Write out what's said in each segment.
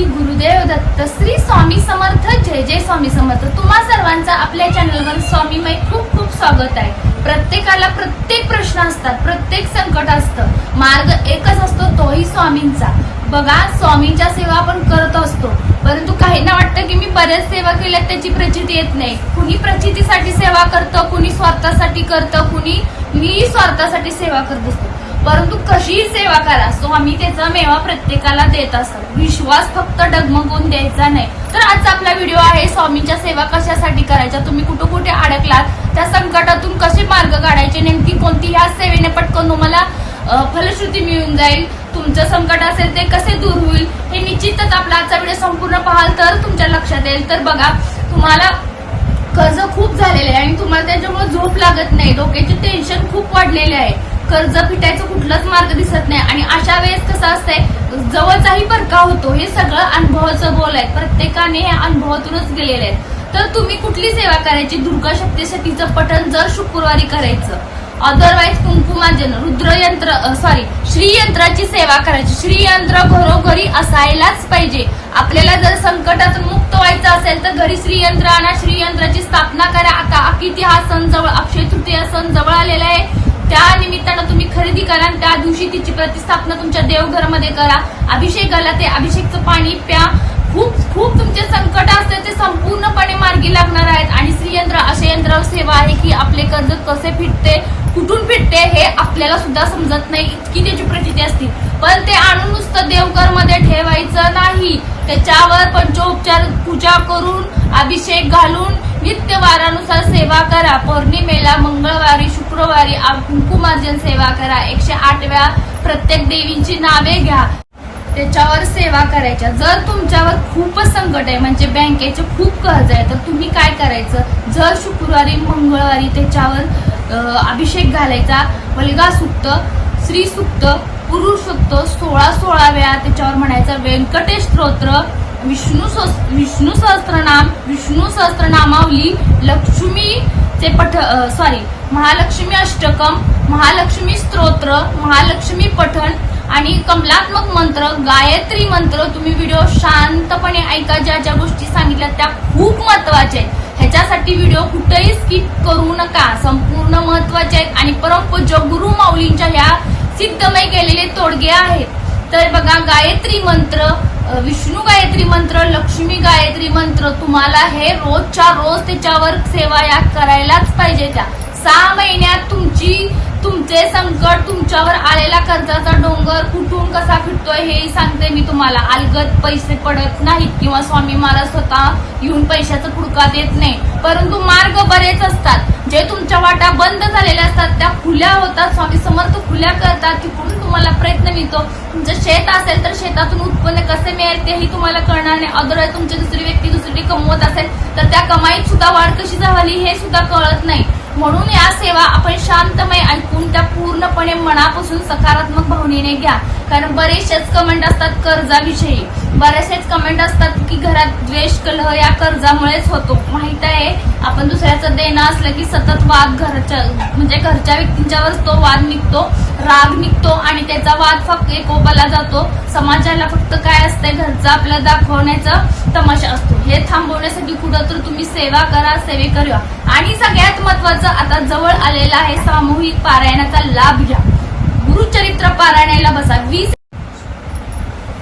श्री गुरुदेव दत्त श्री स्वामी समर्थ जय जय स्वामी समर्थ. तुम्हा सर्वांचा आपल्या चॅनलवर स्वामीमय खूप खूप स्वागत आहे. प्रत्येकाला प्रत्येक प्रश्न असतात प्रत्येक संकट असतं. मार्ग एकच असतो तोही स्वामींचा. बघा स्वामींच्या सेवा आपण करत असतो. परंतु काहींना वाटतं की मी बऱ्याच सेवा केल्यात त्याची प्रचिती येत नाही. कुणी प्रचितीसाठी सेवा करतं कुणी स्वार्थासाठी करतं कुणी मी स्वार्थासाठी सेवा करत असतो. परंतु कशीही सेवा करा स्वामी त्याचा मेवा प्रत्येकाला देत असतो. विश्वास फक्त डगमगून द्यायचा नाही. तर आजचा आपला व्हिडिओ आहे स्वामींच्या सेवा कशासाठी करायच्या? तुम्ही कुठे कुठे अडकलात? त्या संकटातून कसे मार्ग काढायचे? नेमकी कोणती ह्या सेवेने पटकन तुम्हाला फलश्रुती मिळून जाईल? तुमचं संकट असेल ते कसे दूर होईल? हे निश्चितच आपला आजचा व्हिडिओ संपूर्ण पाहाल तर तुमच्या लक्षात येईल. तर बघा तुम्हाला कर्ज खूप झालेले आहे आणि तुम्हाला त्याच्यामुळे झोप लागत नाही. डोक्याचे टेन्शन खूप वाढलेले आहे. कर्ज फिटायचं कुठलाच मार्ग दिसत नाही. आणि अशा वेळेस कसं असतंय जवळचाही परका होतो. हे सगळं अनुभवाचं बोल आहे. प्रत्येकाने हे अनुभवातूनच गेलेले आहेत. तर तुम्ही कुठली सेवा करायची? दुर्गा शक्तीसाठीचं पठण जर शुक्रवारी करायचं. अदरवाईज कुंकुमाजन रुद्रयंत्र सॉरी श्रीयंत्राची सेवा करायची. श्रीयंत्र घरोघरी असायलाच पाहिजे. आपल्याला जर संकटातून मुक्त व्हायचं असेल तर घरी श्रीयंत्र आणा. श्रीयंत्राची स्थापना करा. आता किती हा सण जवळ अक्षय तृतीया सण जवळ आलेला आहे. त्या निमित्तानं तुम्ही खरेदी करा आणि त्या दिवशी तिची प्रतिस्थापना तुमच्या देवघरामध्ये करा. अभिषेकाला ते अभिषेकचं पाणी प्या. खूप खूप तुमचे संकट असते ते संपूर्णपणे मार्गी लागणार आहेत. आणि श्रीयंत्र असे यंत्र सेवा आहे की आपले कर्ज कसे फिटते कुठून फिटते हे आपल्याला सुद्धा समजत नाही. इतकी त्याची प्रचिती असते. पण ते आणून नुसतं देवघरमध्ये ठेवायचं नाही. त्याच्यावर पंचोपचार पूजा करून अभिषेक घालून नित्य वारानुसार सेवा करा. पौर्णिमे मंगळवारी शुक्रवारी आ- कुंकुमार्जन सेवा करा. एकशे आठ वेळा प्रत्येक देवींची नावे घ्या. त्याच्यावर सेवा करायच्या. जर तुमच्यावर खूपच संकट आहे म्हणजे बँकेचे खूप कर्ज आहे तर तुम्ही काय करायचं? जर शुक्रवारी मंगळवारी त्याच्यावर अभिषेक घालायचा वल्गा सुक्त स्त्री सुक्त पुरुष सुक्त सोळा सोळा वेळा त्याच्यावर म्हणायचं व्यंकटेश स्तोत्र विष्णू विष्णू सहस्त्रनाम विष्णू सहस्त्रनामावली लक्ष्मीचे पठ सॉरी महालक्ष्मी अष्टकम महालक्ष्मी स्तोत्र महालक्ष्मी पठण आणि कमलात्मक मंत्र गायत्री मंत्र तुम्ही व्हिडिओ शांतपणे ऐका. ज्या ज्या गोष्टी सांगितल्या त्या खूप महत्त्वाच्या आहेत. ह्याच्यासाठी व्हिडिओ कुठेही स्किप करू नका. संपूर्ण महत्त्वाचे आहेत. आणि परमपूज्य गुरु माऊलींच्या ह्या सिद्धमय केलेले तोडगे आहेत. तर बघा गायत्री मंत्र विष्णू गायत्री मंत्र लक्ष्मी गायत्री मंत्र तुम्हाला हे रोजच्या रोज त्याच्यावर सेवा या करायलाच पाहिजे त्या. सहा महिन्यात तुमची तुमचे संकट तुमच्यावर आलेला कर्जाचा डोंगर कुठून कसा फिटतोय हे सांगते मी तुम्हाला. अलगत पैसे पडत नाहीत किंवा स्वामी महाराज स्वतः येऊन पैशाचा पुडका देत नाही. परंतु मार्ग बरेच असतात. जे तुमच्या वाटा बंद झालेल्या असतात त्या खुल्या होतात. स्वामी समर्थ खुल्या करतात तिकडून तुम्हाला प्रयत्न मिळतो. तुमचं शेत असेल तर शेतातून उत्पन्न कसे मिळेल तेही तुम्हाला कळणार नाही. अदर तुमची दुसरी व्यक्ती दुसरी कमवत असेल तर त्या कमाईत सुद्धा वाढ कशी झाली हे सुद्धा कळत नाही. म्हणून या सेवा आपण शांतमय ऐकून त्या पूर्णपणे मनापासून सकारात्मक भावनेने घ्या. कारण बरेचसेच कमेंट असतात कर्जाविषयी. बरेचसेच कमेंट असतात की घरात द्वेष कलह या कर्जामुळेच होतो. माहीत आहे आपण दुसऱ्याचं देणं असलं की सतत वाद घरच्या म्हणजे घरच्या व्यक्तींच्यावर तो वाद निघतो राग निघतो आणि त्याचा वाद फक्त एकोपाला जातो. समाजाला फक्त काय असतंय घरचं आपल्याला दाखवण्याचा तमाशा असतो. हे थांबवण्यासाठी कुठं तर तुम्ही सेवा करा सेवे करूया आणि सगळ्यात महत्वाचं आता जवळ आलेला आहे सामूहिक पारायणाचा लाभ घ्या. गुरुचरित्र पारायणाला बसा. वीस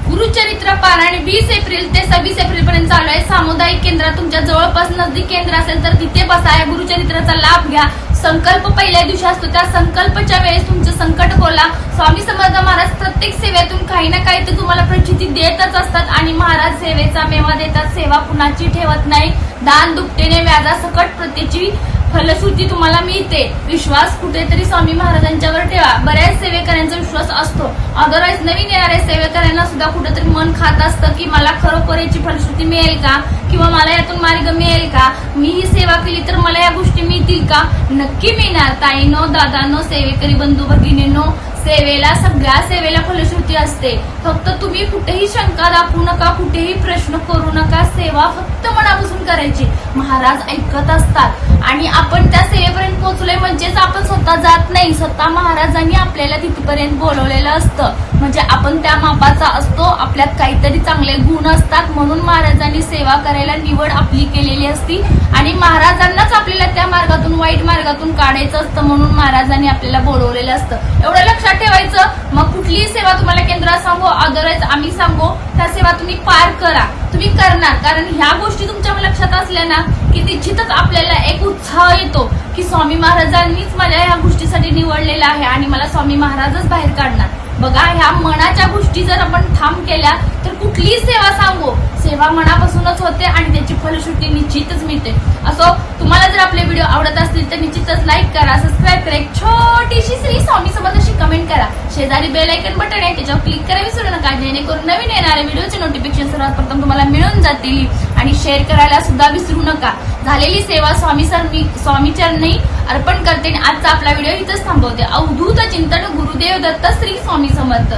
गुरुचरित्र पारायण वीस एप्रिल ते सव्वीस एप्रिल पर्यंत चालू आहे. सामुदायिक केंद्र तुमच्या जवळपास नजदीक केंद्र असेल तर तिथे बसा. या गुरुचरित्राचा लाभ घ्या. संकल्प पहिल्या दिवशी असतो. त्या संकल्पच्या वेळेस तुमचं संकट बोला स्वामी समर्थ महाराज प्रत्येक सेवेतून काही ना काही ते तुम्हाला प्रचिती देतच असतात आणि महाराज सेवेचा मेवा देतात. सेवा कुणाची ठेवत नाही. दान दुपटेने व्याजा सकट प्रत्येची फलश्रुती तुम्हाला मिळते. विश्वास कुठेतरी स्वामी महाराजांच्यावर ठेवा. बऱ्याच सेवेकऱ्यांचा विश्वास असतो. अदरवाईज नवीन येणाऱ्या सेवेकऱ्यांना सुद्धा कुठेतरी मन खात असतं की मला खरोखर याची फलश्रुती मिळेल का? किंवा मला यातून मार्ग मिळेल का? मी ही सेवा केली तर मला या गोष्टी मिळतील का? नक्की मिळणार. ताईनो दादानो सेवेकरी बंधू भगिनीनो सेवेला सगळ्या सेवेला फलश्रुती असते. फक्त तुम्ही कुठेही शंका दाखवू नका कुठेही प्रश्न करू नका. सेवा फक्त मनापासून करायची. महाराज ऐकत असतात. आणि आपण त्या सेवेपर्यंत पोहोचलोय म्हणजेच आपण स्वतः जात नाही. स्वतः महाराजांनी आपल्याला तिथपर्यंत बोलवलेलं असतं. म्हणजे आपण त्या मापाचा असतो आपल्यात काहीतरी चांगले गुण असतात म्हणून महाराजांनी सेवा करायला निवड आपली केलेली असती. आणि महाराजांनाच आपल्याला त्या मार्गातून वाईट मार्गातून काढायचं असतं म्हणून महाराजांनी आपल्याला बोलवलेलं असतं. एवढं लक्षात ठेवायचं. मग कुठलीही सेवा तुम्हाला केंद्रात सांगू अदरवाईज आम्ही सांगू त्या सेवा तुम्ही पार करा तुम्ही करणार. कारण ह्या गोष्टी तुमच्या लक्षात असल्या ना की निश्चितच आपल्याला एक उत्साह येतो की स्वामी महाराजांनीच माझ्या ह्या गोष्टीसाठी निवडलेला आहे आणि मला स्वामी महाराजच बाहेर काढणार. बघा ह्या मनाच्या गोष्टी जर आपण ठाम केल्या तर कुठलीही सेवा सांगू. सेवा मनापासूनच होते आणि त्याची फलश्रुती निश्चितच मिळते. असो तुम्हाला जर आपले व्हिडिओ आवडत तर निश्चितच लाईक करा सबस्क्राईब करा. एक छोटीशी श्री स्वामी समर्थाशी कमेंट करा. शेजारी बेल आयकन बटन आहे त्याच्यावर क्लिक करा विसरू नका. जेणेकरून नवीन येणाऱ्या व्हिडिओचे नोटिफिकेशन सर्वात प्रथम तुम्हाला मिळून जातील. आणि शेअर करायला सुद्धा विसरू नका. झालेली सेवा स्वामी सर मी स्वामी चरणी अर्पण करते आणि आजचा आपला व्हिडिओ इथंच थांबवते. अवधूत चिंतन गुरुदेव दत्त श्री स्वामी समर्थ.